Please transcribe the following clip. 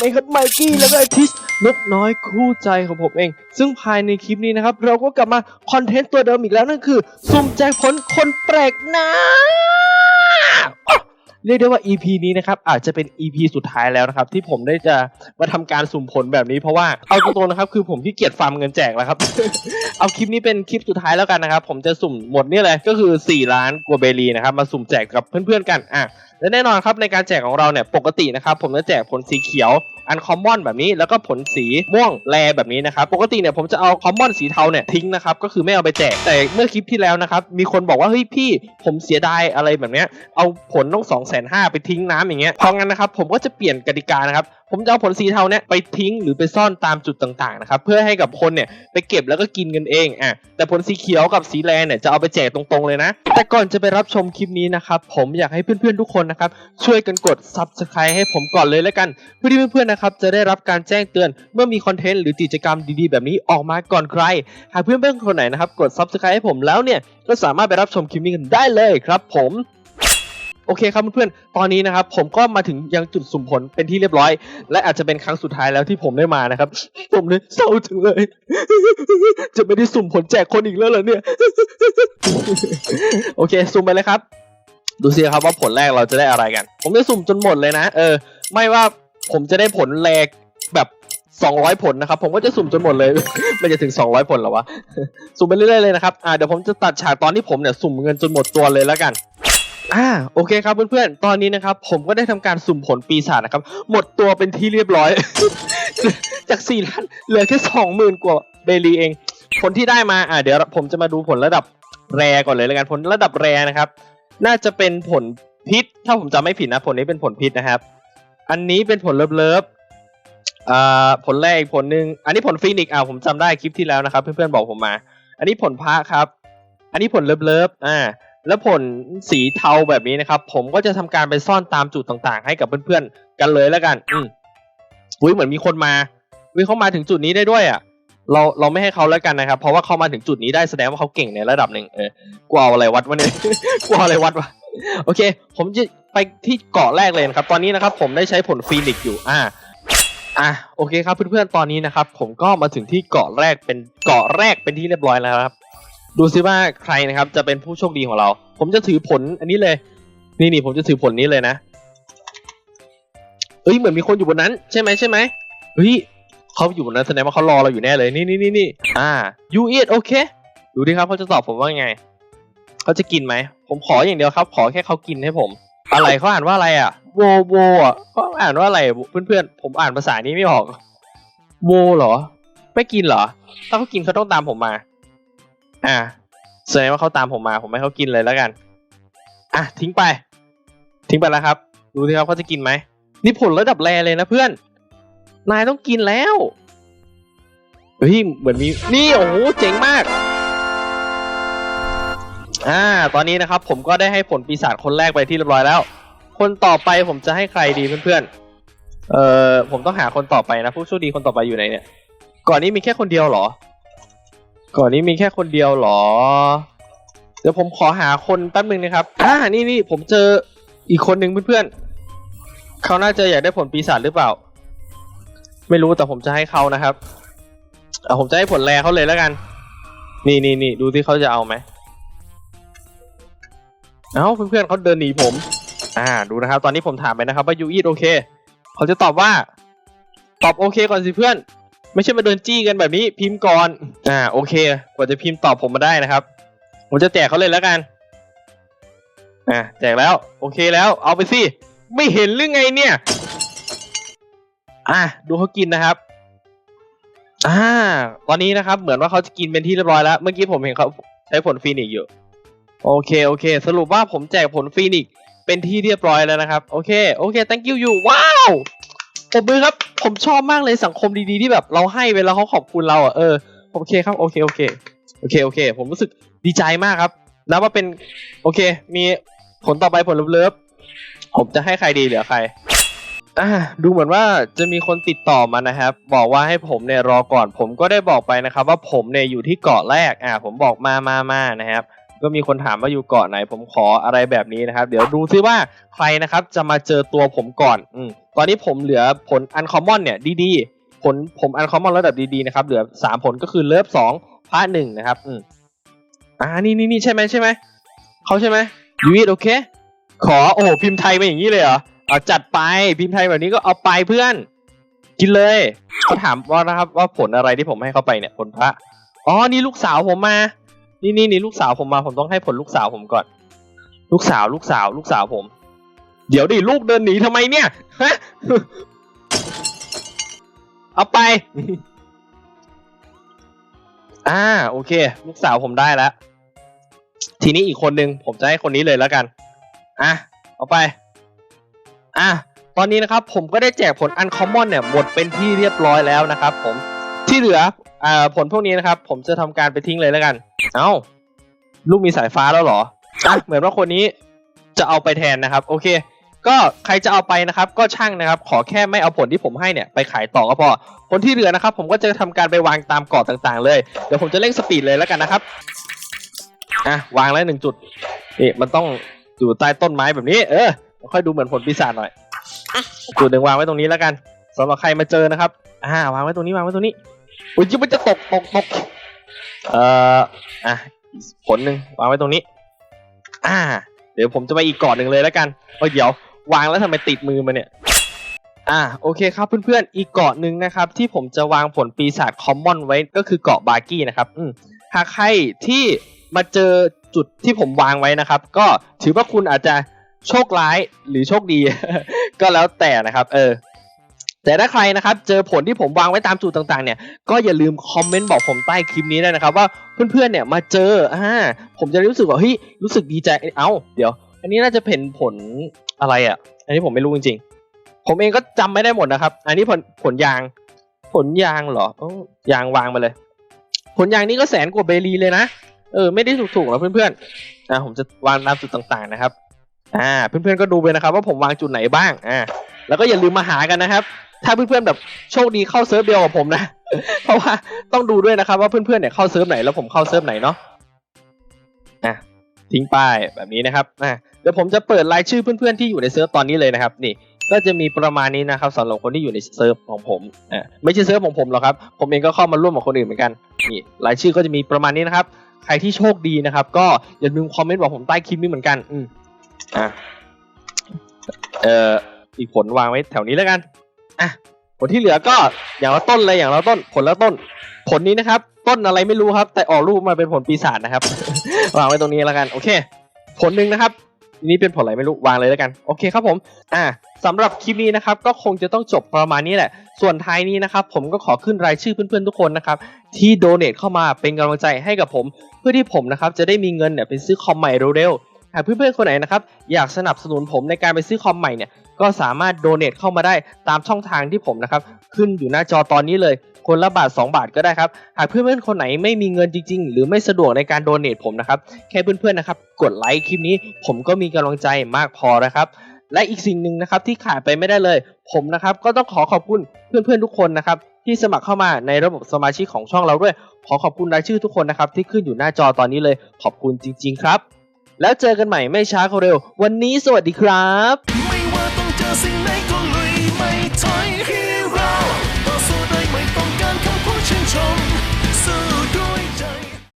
เองครับไมกี้แล้วก็ทิชนกน้อยคู่ใจของผมเอง ซึ่งภายในคลิปนี้นะครับ เราก็กลับมาคอนเทนต์ตัวเดิมอีกแล้วนั่นคือซุ่มแจกผลคนแปลกหน้าอ๊ะ เรียกได้ว่า EP นี้นะครับอาจจะเป็น EP สุดท้ายแล้วนะครับ ที่ผมได้จะมาทำการสุ่มผลแบบนี้เพราะว่าเอาตรงๆนะครับ คือผมขี้เกียจฟาร์มเงินแจกแล้วครับ เอาคลิปนี้เป็นคลิปสุดท้ายแล้วกันนะครับ ผมจะสุ่มหมดนี่เลยก็คือ 4 ล้านกัวเบรีนะครับมาสุ่มแจกกับเพื่อนๆกันอะและแน่นอนครับในการแจกของเราเนี่ยปกตินะครับ ผมจะแจกผลสีเขียวอันคอมมอนแบบนี้แล้วก็ผลสีม่วงแรแบบนี้นะครับปกติเนี่ยผมจะเอาคอมมอนสีเทาเนี่ยทิ้งนะครับก็คือไม่เอาไปแจกแต่เมื่อคลิปที่แล้วนะครับมีคนบอกว่าเฮ้ยพี่ผมเสียดายอะไรแบบเนี้ยเอาผลต้องสองแสนห้าไปทิ้งน้ำอย่างเงี้ยเพราะงั้นนะครับผมก็จะเปลี่ยนกติกานะครับผมจะเอาผลสีเทาเนี่ยไปทิ้งหรือไปซ่อนตามจุดต่างๆนะครับเพื่อให้กับคนเนี่ยไปเก็บแล้วก็กินกันเองอะแต่ผลสีเขียวกับสีแดงเนี่ยจะเอาไปแจกตรงๆเลยนะ แต่ก่อนจะไปรับชมคลิปนี้นะครับผมอยากให้เพื่อนๆทุกคนนะครับช่วยกันกด subscribe ให้ผมก่อนเลยแล้วกัน เพื่อที่เพื่อนๆนะครับจะได้รับการแจ้งเตือนเมื่อมีคอนเทนต์หรือกิจกรรมดีๆ แบบนี้ออกมาก่อนใคร หากเพื่อนๆคนไหนนะครับกด subscribe ให้ผมแล้วเนี่ยก็สามารถไปรับชมคลิปนี้กันได้เลยครับผม โอเคครับเพื่อนๆ ตอนนี้นะครับผมก็มาถึงยังจุดสุ่มผลเป็นที่เรียบร้อย และอาจจะเป็นครั้งสุดท้ายแล้วที่ผมได้มานะครับ ผมเลยเศร้าจังเลย จะไม่ได้สุ่มผลแจกคนอีกแล้วเหรอเนี่ย โอเค สุ่มไปเลยครับ ดูสิครับว่าผลแรกเราจะได้อะไรกัน ผมจะสุ่มจนหมดเลยนะ เออ ไม่ว่าผมจะได้ผลแรกแบบ200ผลนะครับ ผมก็จะสุ่มจนหมดเลยไม่จะถึง200ผลหรอวะ สุ่มไปเรื่อยๆเลยนะครับ อ่าเดี๋ยวผมจะตัดฉากตอนที่ผมเนี่ยสุ่มเงินจนหมดตัวเลยแล้วกัน อ่าโอเคครับเพื่อนๆ ตอนนี้นะครับ ผมก็ได้ทำการสุ่มผลปีศาจนะครับ หมดตัวเป็นที่เรียบร้อย จาก4ล้านเหลือแค่20,000กว่าเบลีเอง ผลที่ได้มาอ่าเดี๋ยวผมจะมาดูผลระดับแรก่อนเลยแล้วกันผลระดับแรนะครับ น่าจะเป็นผลพิษ ถ้าผมจำไม่ผิดนะผลนี้เป็นผลพิษนะครับ อันนี้เป็นผลเลิฟเลิฟอ่าผลแรกผลหนึ่งอันนี้ผลฟีนิกอ่าผมจำได้คลิปที่แล้วนะครับ เพื่อนๆบอกผมมา อันนี้ผลพระครับ อันนี้ผลเลิฟเลิฟอ่า แล้วผลสีเทาแบบนี้นะครับ ผมก็จะทำการไปซ่อนตามจุดต่างๆ ให้กับเพื่อนๆ กันเลยแล้วกัน อืมอุ้ยเหมือนมีคนมาวิเขามาถึงจุดนี้ได้ด้วยอะ เราเราไม่ให้เขาแล้วกันนะครับ เพราะว่าเขามาถึงจุดนี้ได้แสดงว่าเขาเก่งในระดับหนึ่งเออกลัวอาอะไรวัดวะเนี่ยกลัวอะไรวัดวะโอเค ผมจะไปที่เกาะแรกเลยนะครับ ตอนนี้นะครับ ผมได้ใช้ผลฟีนิกซ์อยู่ อ่า อะโอเคครับเพื่อนๆตอนนี้นะครับ ผมก็มาถึงที่เกาะแรกเป็นเกาะแรกเป็นที่เรียบร้อยแล้วครับ ดูซิว่าใครนะครับจะเป็นผู้โชคดีของเรา ผมจะถือผลอันนี้เลย นี่นี่ผมจะถือผลนี้เลยนะเอ้ยเหมือนมีคนอยู่บนนั้น ใช่ไหมใช่ไหมเฮ้ยเขาอยู่บนนั้นแสดงว่าเขารอเราอยู่แน่เลยนี่นี่นี่นี่อ่า you eat โอเคดูดิครับเขาจะตอบผมว่าไงเขาจะกินไหมผมขออย่างเดียวครับ ขอแค่เขากินให้ผม อะไรเขาอ่านว่าอะไรอะโวโวอะเขาอ่านว่าอะไรเพื่อนๆผมอ่านภาษานี้ไม่ออกโวเหรอ ไม่กินเหรอ ถ้าเขากินเขาต้องตามผมมา อ่าแสดงว่าเขาตามผมมา ผมให้เขากินเลยแล้วกัน อะทิ้งไป ทิ้งไปแล้วครับ ดูสิครับเขาจะกินไหม นี่ผลระดับแรเลยนะเพื่อน นายต้องกินแล้ว เฮ้ย เหมือนมี นี่ โอ้โห เจ๋งมาก อ่า ตอนนี้นะครับ ผมก็ได้ให้ผลปีศาจคนแรกไปที่เรียบร้อยแล้ว คนต่อไปผมจะให้ใครดีเพื่อนๆ เอ่อ ผมต้องหาคนต่อไปนะ ผู้โชคดีคนต่อไปอยู่ไหนเนี่ย ก่อนนี้มีแค่คนเดียวเหรอ ก่อนนี้มีแค่คนเดียวเหรอ เดี๋ยวผมขอหาคนแป๊บนึงนะครับ อ่า นี่นี่ผมเจออีกคนหนึ่งเพื่อนๆ เขาน่าจะอยากได้ผลปีศาจหรือเปล่า ไม่รู้แต่ผมจะให้เขานะครับเอาผมจะให้ผลแรเขาเลยแล้วกัน นี่นี่นี่ดูที่เขาจะเอาไหม เอ้าเพื่อนๆเขาเดินหนีผม อ่า ดูนะครับ ตอนนี้ผมถามไปนะครับว่ายูอีทโอเค เขาจะตอบว่า ตอบโอเคก่อนสิเพื่อน ไม่ใช่มาเดินจี้กันแบบนี้พิมพ์ก่อน อ่าโอเค กว่าจะพิมพ์ตอบผมมาได้นะครับ ผมจะแจกเขาเลยแล้วกัน อ่าแจกแล้ว โอเคแล้ว เอาไปสิ ไม่เห็นหรือไงเนี่ย อ่าดูเขากินนะครับ อ่า ตอนนี้นะครับ เหมือนว่าเขาจะกินเป็นที่เรียบร้อยแล้ว เมื่อกี้ผมเห็นเขาใช้ผลฟีนิกอยู่ โอเคโอเค สรุปว่าผมแจกผลฟีนิกเป็นที่เรียบร้อยแล้วนะครับ โอเคโอเค thank you อยู่ว้าวปรบมือครับ ผมชอบมากเลยสังคมดีๆที่แบบเราให้ไปแล้วเขาขอบคุณเราอะเออโอเคครับโอเคโอเคโอเคโอเค ผมรู้สึกดีใจมากครับนับว่าเป็นโอเค มีผลต่อไปผลเลิฟๆผมจะให้ใครดีเหลือใครอ่าดูเหมือนว่าจะมีคนติดต่อมานะครับ บอกว่าให้ผมเนี่ยรอก่อน ผมก็ได้บอกไปนะครับ ว่าผมเนี่ยอยู่ที่เกาะแรกอ่าผมบอกมามามานะครับ ก็มีคนถามว่าอยู่เกาะไหน ผมขออะไรแบบนี้นะครับ เดี๋ยวดูซิว่าใครนะครับจะมาเจอตัวผมก่อนอืตอนนี้ผมเหลือผลอันคอมมอนเนี่ยดีๆผลผมอันคอมมอนระดับดีๆนะครับเหลือสามผลก็คือเลิฟสองพระหนึ่งนะครับอืมอ่านี่นี่นี่ใช่ไหมใช่ไหมเขาใช่ไหมยูวิทโอเค ขอโอ้โหพิมพ์ไทยมาอย่างนี้เลยเหรอเอาจัดไปพิมพ์ไทยแบบนี้ก็เอาไปเพื่อน กินเลยเขาถามว่านะครับว่าผลอะไรที่ผมให้เขาไปเนี่ยผลพระอ๋อนี่ลูกสาวผมมา นี่นี่นี่ลูกสาวผมมาผมต้องให้ผลลูกสาวผมก่อน ลูกสาวลูกสาว ลูกสาวผม เดี๋ยวดิลูกเดินหนีทำไมเนี่ยฮะเอาไป อ่าโอเค ลูกสาวผมได้แล้ว ทีนี้อีกคนนึงผมจะให้คนนี้เลยแล้วกัน อะเอาไป อะตอนนี้นะครับ ผมก็ได้แจกผลอันคอมมอนเนี่ยหมดเป็นที่เรียบร้อยแล้วนะครับ ผมที่เหลืออ่าผลพวกนี้นะครับ ผมจะทำการไปทิ้งเลยแล้วกัน เอ้า ลูกมีสายฟ้าแล้วเหรออะเหมือนว่าคนนี้จะเอาไปแทนนะครับ โอเค ก็ใครจะเอาไปนะครับ ก็ช่างนะครับ ขอแค่ไม่เอาผลที่ผมให้เนี่ยไปขายต่อก็พอผลที่เหลือนะครับ ผมก็จะทำการไปวางตามเกาะต่างๆ เลย เดี๋ยวผมจะเร่งสปีดเลยแล้วกันนะครับ อะวางแล้วหนึ่งจุด นี่มันต้องอยู่ใต้ต้นไม้แบบนี้ เออ ค่อยดูเหมือนผลปีศาจหน่อย จุดหนึ่งวางไว้ตรงนี้แล้วกันสำหรับใครมาเจอนะครับ อ่าวางไว้ตรงนี้วางไว้ตรงนี้ อุ้ยยิ่งมันจะตกตกตก เอ่ออะผลหนึ่งวางไว้ตรงนี้ อ่า เดี๋ยวผมจะไปอีกเกาะหนึ่งเลยแล้วกันเอ้ยเดี๋ยว วางแล้วทำไมติดมือมาเนี่ย อ่าโอเคครับเพื่อนๆอีกเกาะหนึ่งนะครับ ที่ผมจะวางผลปีศาจคอมมอนไว้ก็คือเกาะบาร์กี้นะครับอืมหากใครที่มาเจอจุดที่ผมวางไว้นะครับ ก็ถือว่าคุณอาจจะโชคร้ายหรือโชคดี ก็แล้วแต่นะครับ เออ แต่ถ้าใครนะครับเจอผลที่ผมวางไว้ตามจุดต่างๆเนี่ยก็อย่าลืมคอมเมนต์บอกผมใต้คลิปนี้ด้วยนะครับว่าเพื่อนๆเนี่ยมาเจออ่าผมจะรู้สึกว่าเฮ้ยรู้สึกดีใจเอ้าเดี๋ยว อันนี้น่าจะเป็นผลอะไรอะ อันนี้ผมไม่รู้จริงๆ ผมเองก็จำไม่ได้หมดนะครับ อันนี้ผลผลยาง ผลยางเหรออยางวางมาเลย ผลยางนี่ก็แสนกว่าเบรีเลยนะเออไม่ได้ถูกๆนะเพื่อนๆอ่าผมจะวางตามจุดต่างๆนะครับ อ่า เพื่อนๆก็ดูไปนะครับ ว่าผมวางจุดไหนบ้างอ่าแล้วก็อย่าลืมมาหากันนะครับ ถ้าเพื่อนๆแบบโชคดีเข้าเซิร์ฟเดียวกับผมนะ เพราะว่าต้องดูด้วยนะครับ ว่าเพื่อนๆเนี่ยเข้าเซิร์ฟไหนแล้วผมเข้าเซิร์ฟไหนเนาะอะทิ้งป้ายแบบนี้นะครับอะเดี๋ยวผมจะเปิดรายชื่อเพื่อนๆที่อยู่ในเซิร์ฟตอนนี้เลยนะครับ นี่ก็จะมีประมาณนี้นะครับสำหรับคนที่อยู่ในเซิร์ฟของผมอะไม่ใช่เซิร์ฟของผมหรอกครับ ผมเองก็เข้ามาร่วมกับคนอื่นเหมือนกันนี่รายชื่อก็จะมีประมาณนี้นะครับ ใครที่โชคดีนะครับ ก็อย่าลืมคอมเมนต์บอกผมใต้คลิปนี้เหมือนกัน อืมอะเอ่ออีกผลวางไว้แถวนี้แล้วกัน อะผลที่เหลือก็อย่างละต้นเลยอย่างละต้น ผลละต้น ผลนี้นะครับ ต้นอะไรไม่รู้ครับ แต่ออกรูปมาเป็นผลปีศาจนะครับ วางไว้ตรงนี้แล้วกัน โอเค ผลหนึ่งนะครับนี่เป็นผลอะไรไม่รู้วางเลยแล้วกัน โอเคครับผม อ่าสำหรับคลิปนี้นะครับ ก็คงจะต้องจบประมาณนี้แหละ ส่วนท้ายนี้นะครับ ผมก็ขอขึ้นรายชื่อเพื่อนๆทุกคนนะครับ ที่โดเน a เข้ามาเป็นกำลังใจให้กับผม เพื่อที่ผมนะครับจะได้มีเงินเนี่ยไปซื้อคอมใหม่เร็วๆหากเพื่อนๆคนไหนนะครับอยากสนับสนุนผมในการไปซื้อคอมใหม่เนี่ย ก็สามารถโดเน a เข้ามาได้ตามช่องทางที่ผมนะครับขึ้นอยู่หน้าจอตอนนี้เลย คนละบาท 2 บาทก็ได้ครับ หากเพื่อนๆคนไหนไม่มีเงินจริง ๆ หรือไม่สะดวกในการโดเน a ผมนะครับ แค่เพื่อนๆนะครับกดไลค์คลิปนี้ ผมก็มีกำลังใจมากพอนะครับและอีกสิ่งหนึ่งนะครับที่ขาดไปไม่ได้เลย ผมนะครับก็ต้องขอขอบคุณเพื่อนๆทุกคนนะครับที่สมัครเข้ามาในระบบสมาชิกของช่องเราด้วย ขอขอบคุณรายชื่อทุกคนนะครับที่ขึ้นอยู่หน้าจอตอนนี้เลยขอบคุณจริง ๆ ครับ แล้วเจอกันใหม่ไม่ช้าก็เร็ว วันนี้สวัสดีครับ สิ่งไหนก็ลุยไม่ถอยฮีโร่ต่อสู้โดยไม่ต้องการคำพูดชื่นชม